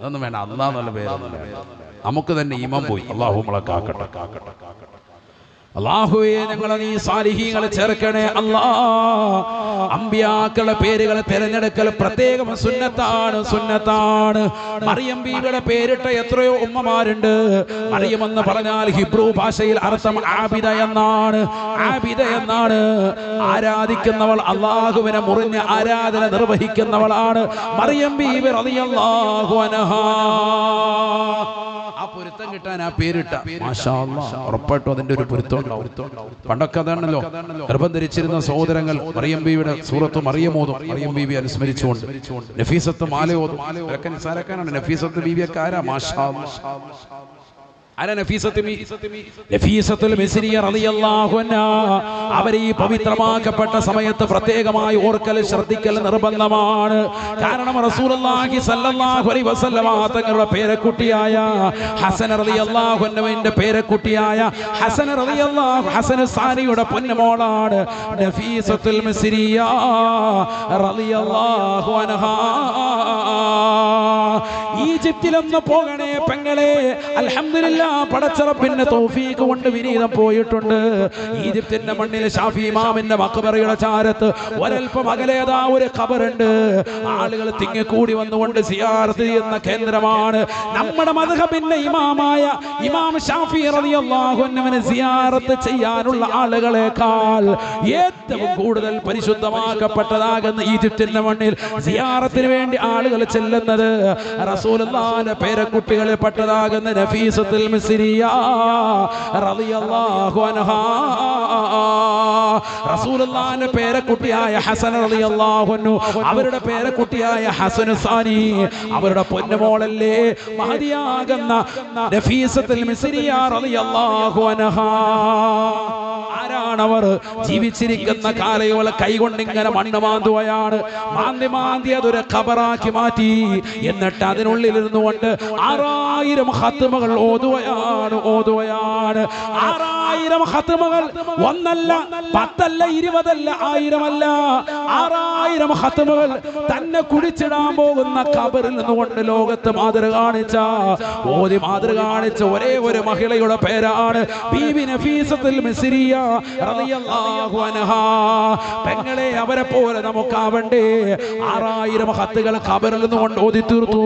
അതൊന്നും വേണ്ട. അന്നാന്നുള്ള പേരൊന്നും പേരാണ് നമുക്ക് തന്നെ ഈമം പോയി. അള്ളാഹു നമ്മളെ കാക്കട്ടെ കാക്കട്ടെ കാക്കട്ടെ. അള്ളാഹുവെ ഞങ്ങളെ നീ സാലിഹീങ്ങളെ ചേർക്കണേ അല്ലാ. അമ്പിയാക്കളുടെ പേരുകൾ തിരഞ്ഞെടുക്കൽ പ്രത്യേകം സുന്നത്താണ് സുന്നത്താണ്. മറിയം ബീവിയുടെ പേരിട്ട എത്രയോ ഉമ്മമാരുണ്ട്. മറിയം എന്ന് പറഞ്ഞാൽ ഹിബ്രു ഭാഷയിൽ അർത്ഥം ആബിദ എന്നാണ്. ആബിദ എന്നാണ്. ആരാധിക്കുന്നവൾ അള്ളാഹുവിനെ മുറിഞ്ഞ് ആരാധന നിർവഹിക്കുന്നവളാണ്. മറിയം ബീവി റളിയല്ലാഹു പൊരുത്തം കിട്ടാൻ ആ പേരിട്ട. ഉറപ്പായിട്ടും അതിന്റെ ഒരു പൊരുത്തം ഉണ്ടാവും. പണ്ടൊക്കെ അതാണല്ലോ ഗർഭം ധരിച്ചിരുന്ന സഹോദരങ്ങൾ മറിയം ബീവിയുടെ സൂറത്തും മറിയമോതും മറിയം ബീവി അനുസ്മരിച്ചുകൊണ്ട്. നഫീസത്ത് മാലയോതും നിസ്സാരക്കാരാണ്. നഫീസത്ത് ബീവിയൊക്കെ ആരാ? മാഷാ അവരെ ഈ പവിത്രമാക്കപ്പെട്ട സമയത്ത് പ്രത്യേകമായി ഓർക്കൽ ശ്രദ്ധിക്കൽ നിർബന്ധമാണ്. കാരണം പേരക്കുട്ടിയായ ഹസൻ അൻഹുവിന്റെ പേരക്കുട്ടിയായ ഹസൻ റളിയല്ലാഹു ഹസൻ സാനിയുടെ പൊന്നുമോളാണ് നഫീസത്തുൽ മിസ്രിയ റളിയല്ലാഹു അൻഹാ. ഈജിപ്തിലൊന്ന് പോകണേ പെങ്ങളെ. അൽഹംദുലില്ലാ പടച്ചറപ്പിന്റെ തോഫീക്ക് കൊണ്ട് വിനീതം പോയിട്ടുണ്ട്. ഈജിപ്തിന്റെ മണ്ണിൽ ഷാഫി ഇമാമിന്റെ മക്കബറയുടെ ചാരത്ത് ഒരൽപ്പം അകലേതാ ഒരു ഖബറുണ്ട്. ആളുകൾ തിങ്ങിക്കൂടി വന്നുകൊണ്ട് സിയാറത്ത് എന്ന കേന്ദ്രമാണ്. നമ്മുടെ മധുഹബിന്റെ ഇമാമായ ഇമാം ഷാഫി റളിയല്ലാഹു അൻഹുവിനെ സിയാറത്ത് ചെയ്യാനുള്ള ആളുകളെക്കാൾ ഏറ്റവും കൂടുതൽ പരിശുദ്ധമാക്കപ്പെട്ടതാകുന്ന ഈജിപ്തിന്റെ മണ്ണിൽ സിയാറത്തിന് വേണ്ടി ആളുകൾ ചെല്ലുന്നത് റസൂലുള്ളാഹിന്റെ പേരക്കുട്ടികളിൽ പെട്ടതാകുന്ന നഫീസത്തുൽ മിസ്രിയ റളിയല്ലാഹു അൻഹാ. റസൂലുള്ളാഹിന്റെ പേരക്കുട്ടിയായ ഹസൻ റളിയല്ലാഹു അൻഹു. അവരുടെ പേരക്കുട്ടിയായ ഹസൻ സാനി അവരുടെ പൊന്നുമോളല്ലേ മഹദിയാകുന്ന നഫീസത്തുൽ മിസ്രിയ റളിയല്ലാഹു അൻഹാ. ആരാണവർ ജീവിച്ചിരിക്കുന്ന കാലയോല കൈകൊണ്ട് ഇങ്ങനെ മണ്ണ് മാന്തുവയാണ് മാന്തി മാന്തി അതൊരു ഖബറാക്കി മാറ്റി. എന്നിട്ട് അതിനുള്ളിൽ ഇരുന്നു കൊണ്ട് ആറായിരം ഹത്തുമകൾ ഓതുവയാണ് ഓതുകയാണ്. ആറായിരം ഹത്തുമകൾ ഒന്നല്ല പത്തല്ല ഇരുപതല്ല ആയിരമല്ല. ആറായിരം ഹത്തുമകൾ തന്നെ കുടിച്ചിടാൻ പോകുന്ന കബറിൽ നിന്നുകൊണ്ട് ലോകത്ത് മാതൃ കാണിച്ച ഓതി മാതൃ കാണിച്ച ഒരേ ഒരു മഹിളയുടെ പേരാണ് പെങ്ങളെ അവരെ പോലെ നമുക്കാവണ്ടേ? ആറായിരം ഹത്തുകൾ കബറിൽ നിന്നുകൊണ്ട് ഓതി തീർത്തു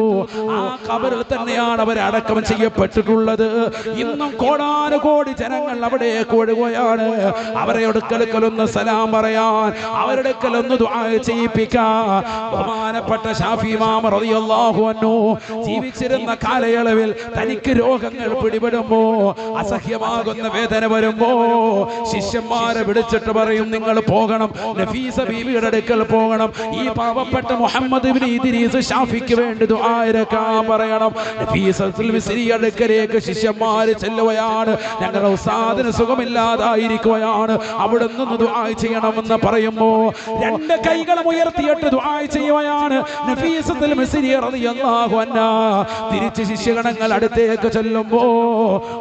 ആ കബറിൽ തന്നെയാണ് അവർ അടക്കം ചെയ്യപ്പെട്ടിട്ടുള്ളത്. ഇന്നും കോടാനുകോടി ജനങ്ങൾ അവിടേക്ക് ഒഴുകുകയാണ് അവരെ എടുക്കലൊന്ന് സലാം പറയാൻ അവരുടെ ദുആ ചെയ്യിപ്പിക്കാൻ ബഹുമാനപ്പെട്ട ഷാഫി ഇമാം റളിയല്ലാഹു അൻഹു ജീവിച്ചിരുന്ന കാലയളവിൽ തനിക്ക് രോഗങ്ങൾ പിടിപെടുമ്പോ അസഹ്യമാകുന്ന വേദന വരുമ്പോ ശിഷ്യന്മാരെ വിളിച്ചിട്ട് പറയും നിങ്ങൾ പോകണം. നഫീസ ബീവിയുടെ അടുക്കൽ പോകണം. ഈ പാവപ്പെട്ട മുഹമ്മദ് ഇബ്നു ഇദ്രീസ് ഷാഫിക്ക് വേണ്ടി ദുആയിരക്കാൻ പറയണം. നഫീസ അടുക്കലേക്ക് ശിഷ്യന്മാർ ചെല്ലുകയാണ്. ഞങ്ങളുടെ ഉസ്താദിന് സുഖമില്ലാതായിരിക്കുകയാണ്. അവിടെ നിന്ന് ദുആ ചെയ്യണമെന്ന് പറയുമ്പോ രണ്ട് കൈകളും ഉയർത്തിയിട്ട് ദുആ ചെയ്യുകയാണ്. നഫീസത്തുൽ മിസ്രി റളിയല്ലാഹു അൻഹാ തിരിച്ച് ശിഷ്യഗണങ്ങൾ അടുത്തേക്ക് ചെല്ലുമ്പോ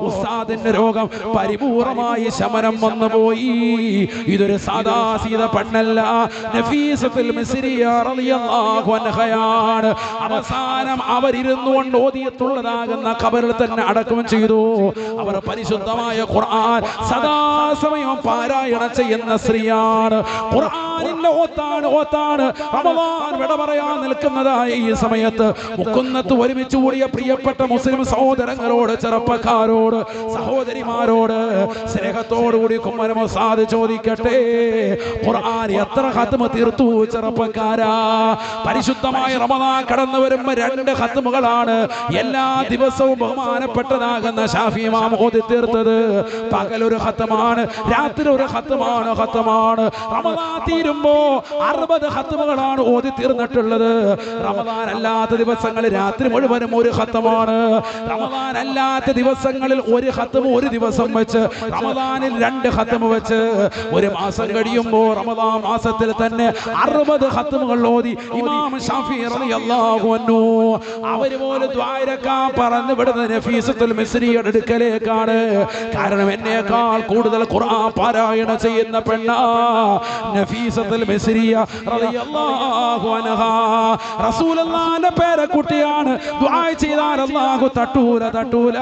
ഉസ്താദിന്റെ രോഗം പരിപൂർണമായി ശമനം വന്നു പോയി. ഇതൊരു സാദാ സീത പെണ്ണല്ല നഫീസത്തുൽ മിസ്രി റളിയല്ലാഹു അൻഹയാണ്. അവസാനം അവരിരുന്നു കൊണ്ട് ഓതിയത്തുള്ളതാകുന്ന ഖബറിൽ തന്നെ അടക്കം ചെയ്തു. അവർ പരിശുദ്ധമായ ഖുർആൻ സദാസമയം പാരായണം ചെയ്യുന്ന സ്ത്രീയാണ്. ഖുർആനിന്റെ ഓത്താണ് ഓത്താണ് റമദാൻ വിട പറയാൻ നിൽക്കുന്നതായ ഈ സമയത്ത് മുക്കുന്നത്ത് ഒരുമിച്ച് കൂടിയ പ്രിയപ്പെട്ട മുസ്ലിം സഹോദരങ്ങളോട് ചെറുപ്പക്കാരോട് സഹോദരിമാരോട് സ്നേഹത്തോടുകൂടി കുമ്മനമസാദ് ചോദിക്കട്ടെ ഖുർആൻ എത്ര ഹത്തുമ തീർത്തു ചെറുപ്പക്കാരാ? പരിശുദ്ധമായ റമദാൻ കടന്നു വരുമ്പോ രണ്ട് ഹത്തുമുകളാണ് എല്ലാ ദിവസവും ബഹുമാനപ്പെട്ടതാകുന്ന ഷാഫി ഇമാം ഓതി തീർത്തത്. പകലൊരു ഹത്തമാണ് രാത്രി ഒരു ഹത്തമാണ് ഹത്തമാണ് റമദാൻ തീരുമ്പോ അറുപത് ഹത്തമുകളാണ് ഓതി തീർന്നിട്ടുള്ളത്. റമദാൻ അല്ലാത്ത ദിവസങ്ങളിൽ രാത്രി മുഴുവനും ഒരു ഹത്തമാണ് റമദാൻ അല്ലാത്ത ദിവസങ്ങളിൽ ഒരു ഹത്തം ഒരു ദിവസം വെച്ച് റമദാനിൽ രണ്ട് ഹത്തം വെച്ച്. ഒരു മാസം കഴിയുമ്പോ റമദാൻ മാസത്തിൽ തന്നെ അറുപത് ഹത്തമുകൾ ഓതി ഇമാം ഷാഫി റളിയല്ലാഹു അൻഹു അവർ പോലും ദ്വാരക്കാൻ പറഞ്ഞു വിടുന്ന നഫീസത്തുൽ മിസ്രിയുടെ അടുക്കലേക്കാണ്. കാരണം എന്നേക്കാൾ കൂടുതൽ ഖുർആൻ പാരായണം ചെയ്യുന്ന പെണ്ണ. റളിയല്ലാഹു അൻഹ. റസൂലുള്ളാഹിന്റെ പേരക്കുട്ടിയാണ് അല്ലാഹു തട്ടൂല തട്ടൂല.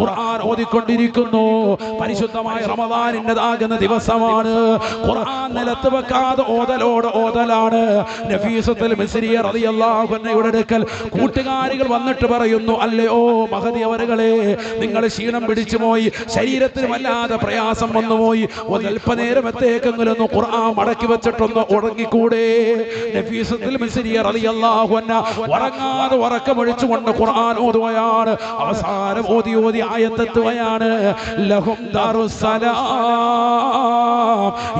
ഖുർആൻ ഓതിക്കൊണ്ടിരിക്കുന്നു. പരിശുദ്ധമായ റമദാനിന്റെതാകുന്ന ദിവസമാണ്. ഖുർആൻ നിലത്ത് വെക്കാതെ ഓതലോട് ഓതലാണ്. നഫീസത്തുൽ മിസ്രിയ റളിയല്ലാഹു അൻഹയുടെ അടുക്കൽ കൂട്ടുകാരികൾ വന്നിട്ട് പറയുന്നു അല്ലയോ മഹതി അവരുകളെ നിങ്ങൾ ക്ഷീണം പിടിച്ചു പോയി ശരീരത്തിന് വല്ലാതെ പ്രയാസം വന്നുപോയി. ഒന്ന് അല്പനേരം എത്തേക്കെങ്കിലും ഒന്ന് ഖുർആൻ മടക്കി വെച്ചിട്ടൊന്ന് ഉറങ്ങിക്കൂടെ? ഉറങ്ങാതെ ഉറക്കമൊഴിച്ചുകൊണ്ട് ഖുർആൻ ഓതുകയാണ്. അവസാനം ഓതി ഓതി ആയത്തെത്തുകയാണ്. ലഹും ദാറുസ്സലാം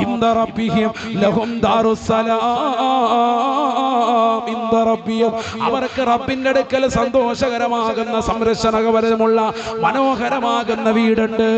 ഇന്ദ റബ്ബിഹിം ലഹും ദാറുസ്സലാം ഇന്ദ റബ്ബിഹിം. അവർക്ക് റബ്ബിന്റെ അടുക്കൽ സന്തോഷകരമാകുന്ന സംരക്ഷണകപരമുള്ള മനോഹരമാകുന്ന വീടുണ്ട്.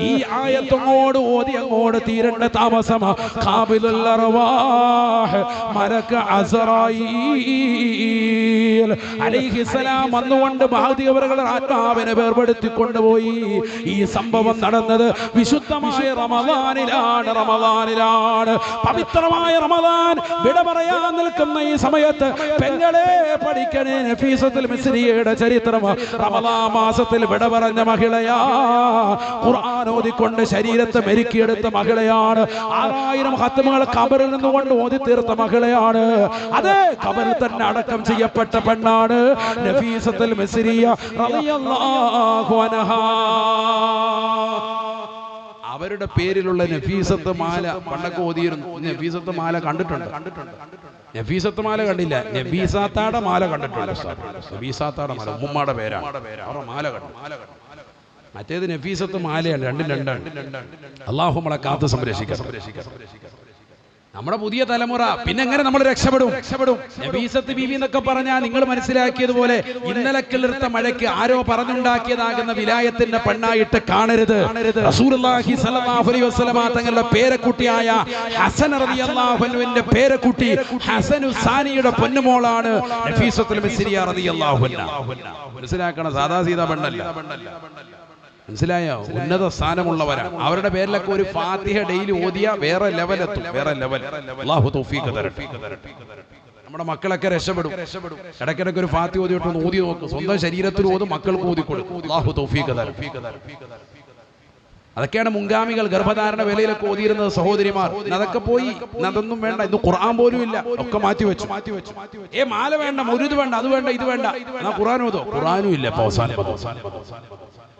ഈ ആയത്തങ്ങോട് ഓതി അങ്ങോട്ട് തീരേണ്ട താമസം ഖാബിലുൽ അർവാ അർവാഹ് عليه അസറായീൽ. അലൈഹിസ്സലാം വന്നുകൊണ്ട് മഹദി അവരുടെ ആത്മാവിനെ വേർപെടുത്തി കൊണ്ടുപോയി ഈ സംഭവം നടന്നത് വിശുദ്ധമായ റമദാനിലാണ് റമദാനിലാണ്. പവിത്രമായ റമദാൻ വിട പറയാൻ നിൽക്കുന്ന ഈ സമയത്ത് പെങ്ങളെ പഠിക്കണേ നഫീസത്തിൽ മിസ്രിയുടെ ചരിത്രം. റമദാ മാസത്തിൽ വിട പറഞ്ഞ മഹിളയാ. ഖുർആൻ ഓതിക്കൊണ്ട് ശരീരത്തെ മെരുക്കിയെടുത്ത മഹിളയാണ്. ആറായിരം ഹത്തമുകൾ കബറിൽ നിന്നുകൊണ്ട് ഓതി തീർത്ത മകളെയാണ്. അതെ കബറിൽ തന്നെ അടക്കം ചെയ്യപ്പെട്ട പെണ്ണാണ്. നഫീസത്തുൽ റളിയല്ലാഹു അൻഹാ. അവരുടെ പേരിലുള്ള നഫീസത്ത് മാല പണ്ടൊക്കെ ഓതിയിരുന്നു. നഫീസത്ത് മാല കണ്ടിട്ടുണ്ട്. നഫീസത്ത് മാല കണ്ടില്ല. നഫീസാത്താടെ മാല കണ്ടിട്ടുണ്ട്. നഫീസാത്താടെ മാല. ഉമ്മാടെ പേരാണ്. അവരുടെ മാല കണ്ടു. മാല കണ്ടു മറ്റേത് നഫീസത്ത് മാലയാണ്. രണ്ടും രണ്ടാണ്. അള്ളാഹു നമ്മളെ കാത്ത് സംരക്ഷിക്കാം നമ്മുടെ പുതിയ തലമുറ പിന്നെ എങ്ങനെ നമ്മൾ രക്ഷപ്പെടും? രക്ഷപ്പെടും. നബീസത്ത് ബീവി എന്നൊക്കെ പറഞ്ഞാൽ നിങ്ങൾ മനസ്സിലാക്കിയതുപോലെ ഇന്നലെ കിളിർത്ത മഴയ്ക്ക് ആരോ പറഞ്ഞുണ്ടാക്കിയതാകുന്ന വിലായത്തിന്റെ പെണ്ണായിട്ട് കാണരുത്. തങ്ങളുടെ പേരക്കുട്ടിയായ ഹസൻ റളിയല്ലാഹു അൻഹുവിന്റെ പേരക്കുട്ടി ഹസനു സാനിയുടെ പൊന്നുമോളാണ് അൻഹ. മനസ്സിലാക്കണം സാദാ സീതാ പെണ്ണല്ല. മനസ്സിലായോ? ഉന്നത സ്ഥാനമുള്ളവരാണ്. അവരുടെ പേരിലൊക്കെ ഒരു ഫാത്തിഹ ഡെയിലി ഓതിയ വേറെ ലെവൽ എത്തും. വേറെ ലെവൽ തൗഫീഖ് തരട്ടെ. നമ്മുടെ മക്കളൊക്കെ രക്ഷപ്പെടും. ഇടയ്ക്കിടയ്ക്ക് ഒരു ഫാത്തി ഓതിയിട്ട് ഒന്ന് ഓതി നോക്കും. സ്വന്തം ശരീരത്തിൽ ഓതും മക്കൾക്ക് ഓതി കൊടുക്കും. അല്ലാഹു തൗഫീഖ് തരട്ടെ. അതൊക്കെയാണ് മുൻഗാമികൾ ഗർഭധാരണ വേലയിലൊക്കെ ഓതിയിരുന്നത് സഹോദരിമാർ. അതൊക്കെ പോയി. അതൊന്നും വേണ്ട. ഇന്ന് ഖുർആൻ പോലും ഇല്ല. ഒക്കെ മാറ്റി വെച്ചു. മാറ്റി വെച്ചു ഏ മാല വേണ്ട മുരുത് വേണ്ട അത് വേണ്ട ഇത് വേണ്ട. എന്നാ ഖുർആൻ ഓതോ? ഖുർആനും ഇല്ല അവസാനം